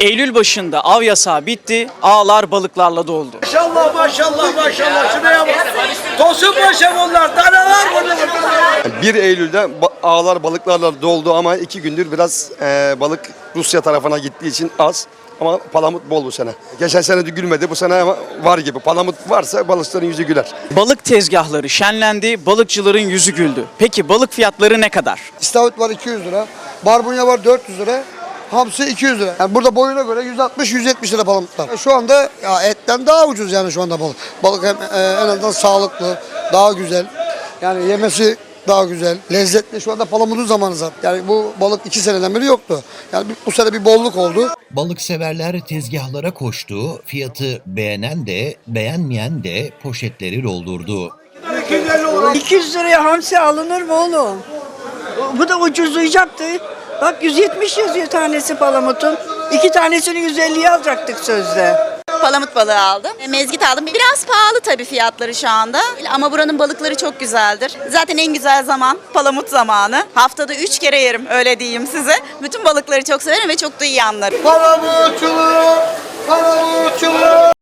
Eylül başında av yasağı bitti, ağlar balıklarla doldu. Maşallah maşallah maşallah şuraya bak. Tosun paşam onlar. Danalar burada. 1 Eylül'de ağlar balıklarla doldu ama iki gündür biraz e, balık Rusya tarafına gittiği için az. Ama palamut bol bu sene. Geçen sene de gülmedi bu sene var gibi. Palamut varsa balıkçıların yüzü güler. Balık tezgahları şenlendi, balıkçıların yüzü güldü. Peki balık fiyatları ne kadar? İstavrit var 200 lira. Barbunya var 400 lira. Hamsi 200 lira. Yani burada boyuna göre 160-170 lira palamutlar. Şu anda ya etten daha ucuz yani şu anda balık. Balık hem e, en azından sağlıklı, daha güzel. Yani yemesi daha güzel, lezzetli. Şu anda palamutun zamanı zaten. Yani bu balık iki seneden beri yoktu. Yani bu sene bir bolluk oldu. Balık severler tezgahlara koştu, fiyatı beğenen de beğenmeyen de poşetleri doldurdu. 200 liraya hamsi alınır mı oğlum? Bu da ucuzlayacaktı. Bak 170 yazıyor tanesi palamutun. İki tanesini 150'ye alacaktık sözde. Palamut balığı aldım. E, Mezgit aldım. Biraz pahalı tabii fiyatları şu anda. Ama buranın balıkları çok güzeldir. Zaten en güzel zaman palamut zamanı. Haftada 3 kere yerim öyle diyeyim size. Bütün balıkları çok severim ve çok da iyi anlarım. Palamutçuluk, palamutçuluk.